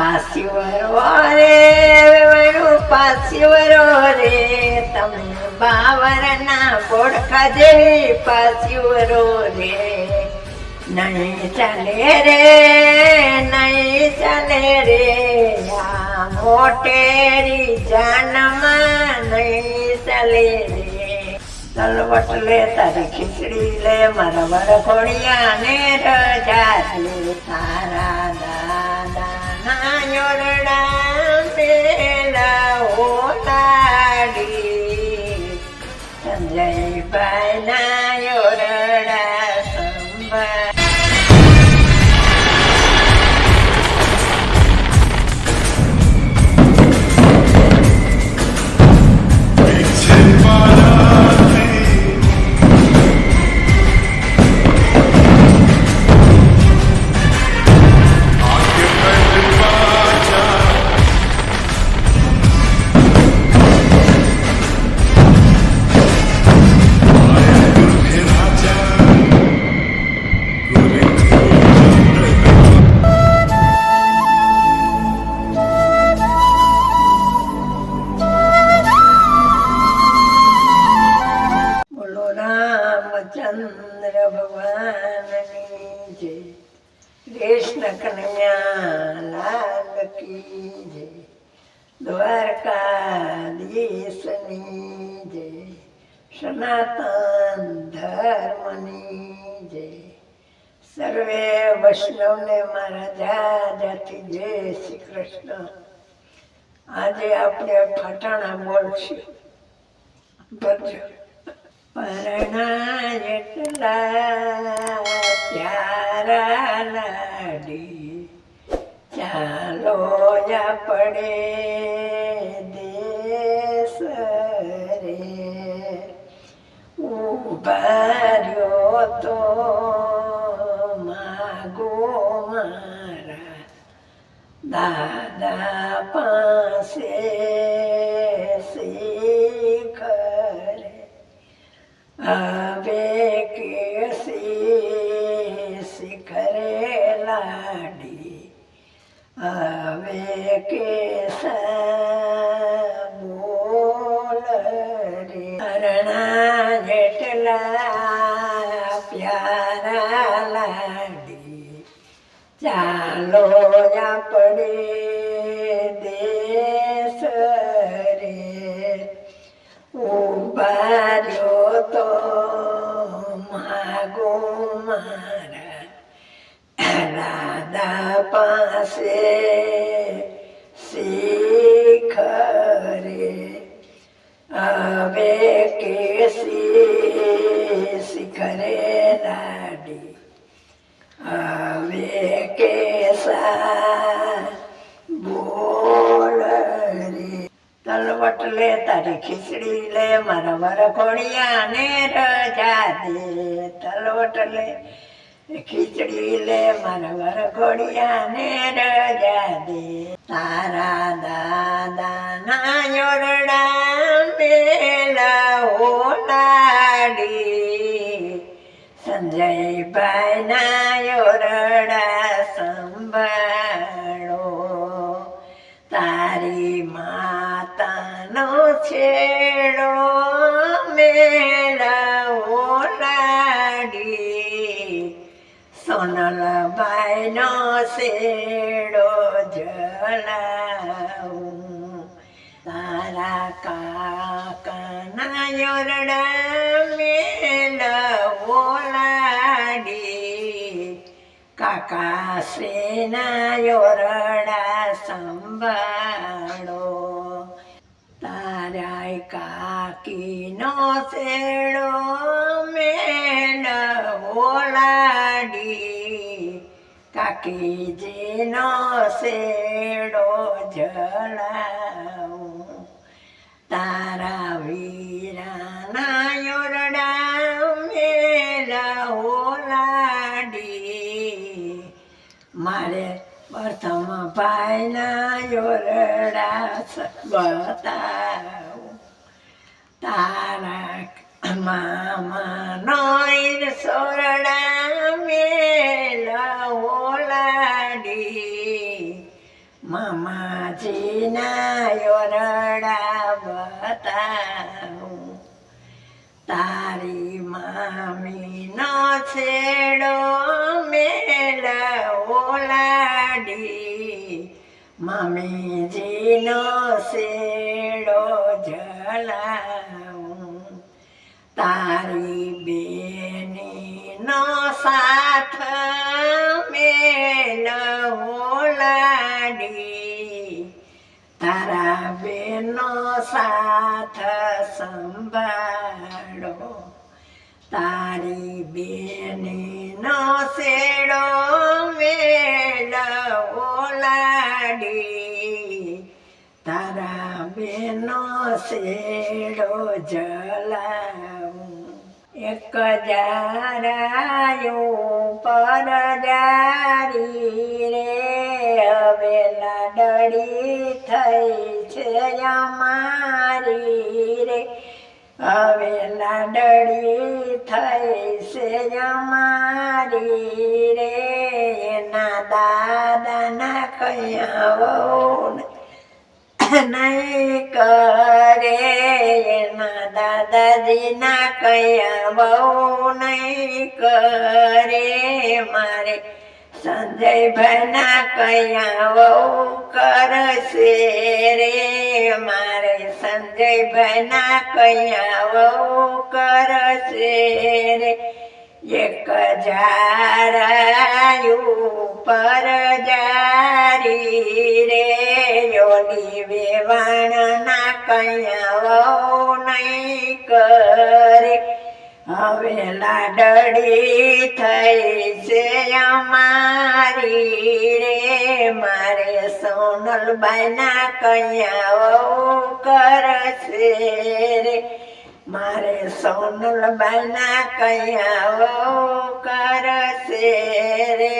પાસીવરો રે વેવાણું પાસીવરો રે. તમે બાવરના બોડખા જેવી પાસીવરો રે. નહીં ચાલે રે, નહીં ચાલે રે. આ મોટેરી જાનમાં નહીં ચાલે રે. તલવટ લે, તારી ખીચડી લે, મારા વરઘોડિયા ને રજા તારા સંજયભાઈ ના યોરડા સંભાળ રામચંદ્ર ભગવાનની જય કૃષ્ણ કન્યા કી જય દ્વારકાધીશની જય સનાતન ધર્મની જય સર્વે વૈષ્ણવને મારા જાજાથી જય શ્રી કૃષ્ણ આજે આપણે ફટાણા બોલશું ભરજો પરણા એટલા પ્યારા લાડી ચાલો પડે દેશ રે. ઉભાર્યો તો માગો મારા દાદા પાસે હવે કેસી શિખરે લાડી. હવે કેસ બોલ રે. હરણા જેટલા પ્યારા લાડી. ચાલો આપણે દાદા પાસે શીખરે આવે કે શિખરે આવે કે કેસા બોલ રે. તલવટ લે, તારી ખીચડી લે, મારા વરઘોડિયા ને રજા દે. તલવટ લે ખીચડી લે મારા વરઘોડિયા ને રજા દે. તારા દાદા ના યોરડા પેલા ઓલાડી સંજયભાઈ ના યોરડા સંભાળો. તારી માતાનો છેડો મેળવો સોનલબાઈનો શેડો જલાવું. તારા કાકાના યોરડા મેળવો લાડી કાકા શ્રીના યોરડા સંભાળો. તારા કાકીનો શેડો મેળ ઓલાડી. કાકીજીનો શેડો જલાવું. તારા વીરાના યોરડા મેળ ઓલાડી મારે પ્રથમ ભાઈના યોરડા બતાવું તારા મામાનો સોરડા મેલ ઓલાડી મામાજીના યોરડા બતાવું તારી મામીનો છેડો મેળ ઓલાડી મમ્મીજીનો શેડો જલાવું તારી બેનીનો સાથ મેળ ઓલાડી તારા બેનો સાથ સંભાળો તારી બેનનો શેડો મેળ ઓલાડી તારા બેનો શેડો જલાવું. એક જારાયું પર જારી રે હવે લાડડી થઈ છે અમારી રે. હવે લાડડી થઈ છે અમારી રે. એના દાદાના કયા નહીં કરે એના દાદાજીના કયા બહુ નહીં કરે. મારે સંજયભાઈના કયા બહુ કરશે રે? મારે સંજયભાઈના કયા બહુ કરશે રે? એક જારાયું પર જારી રે, યોની વેવાણના કયા નહીં કરે. હવે લાડડી થઈ છે અમારી રે, મારે સોનલબાઈના કયા કરશે રે. મારે સોનલબાઈના કયા કરશે રે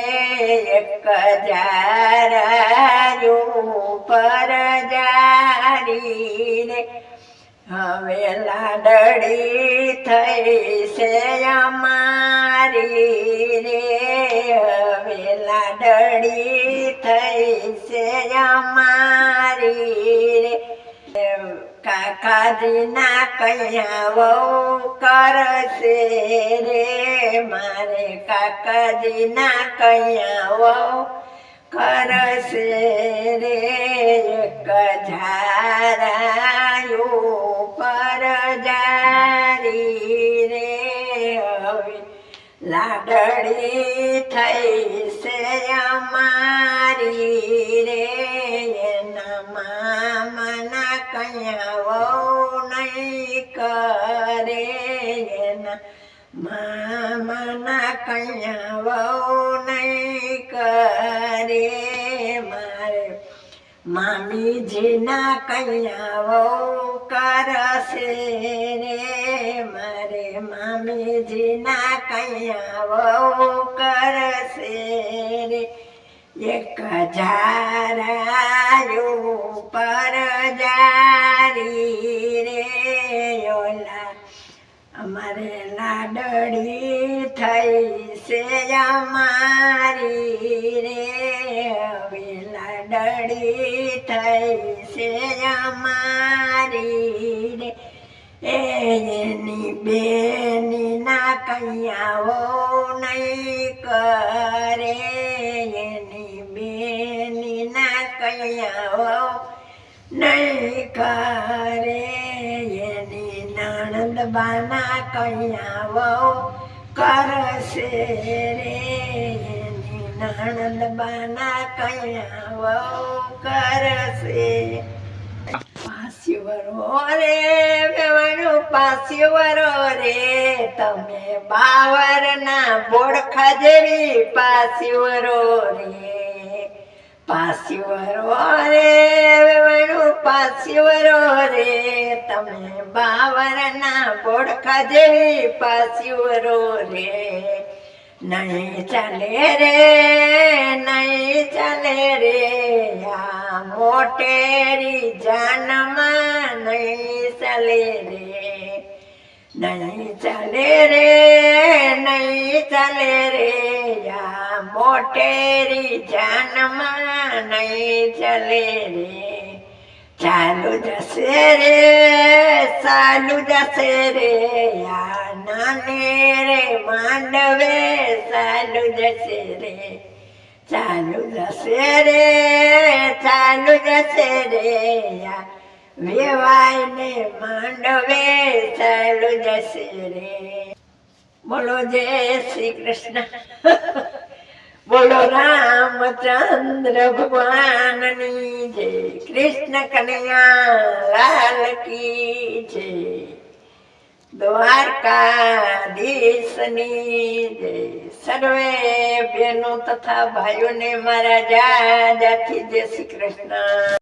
એક જારાયું પર જારી રે હવે લાડડી થઈ છે અમારી રે. હવે લાડડી થઈ છે અમારી કાકાજીના કયા વહુ કરશે રે મારે કાકાજીના કયા વહુ કરશે રે એક ઝારાયું પર જારી રે હવે લાડળી થઈ છે અમારી રે એના કયા નહીં કરે એના મામાના કયા નહીં કરે મારે મામીજીના કયા કરશે રે. મારે મામીજીના કયા કરશે રે. એક જારાયું છે અમારી રે એની બેની ના કૈયાઓ નહીં કરે. એની બેની ના કૈયાઓ નહીં કરે. એની નણંદ બાના કૈયાઓ કરશે રે. નણંદ બાના કૈયાઓ કરશે પાસ્યવરો રે બેવાનું પાસ્યવરો રે તમે બાવરના બોડખા જેવી પાસ્યવરો રે પાસીવરો રે બેવાનું પાસ્યવરો રે, તમે બાવરના બોડખા જેવી પાસીવરો રે. નહીં ચાલે રે, નહીં ચાલે રે. આ મોટેરી જાનમાં નહીં ચાલે રે. નહીં ચાલે રે, નહીં ચાલે રે. યા મોટેરી જાનમાં નહીં ચાલે રે. ચાલુ જશે રે, ચાલુ જશે રે. યા નાને રે, માંડવે ચાલુ જશે રે, ચાલુ જશે રે, ચાલુ જશે રે. વેવાય ને માંડવે ચાલુ જશે રે. બોલો જય શ્રી કૃષ્ણ. બોલો રામચંદ્ર ભગવાનની જય. કૃષ્ણ કનૈયા લાલ કી જય. દ્વારકાધીશની જય. સર્વે બહેનો તથા ભાઈઓને મારા જા જાથી જય શ્રી કૃષ્ણ.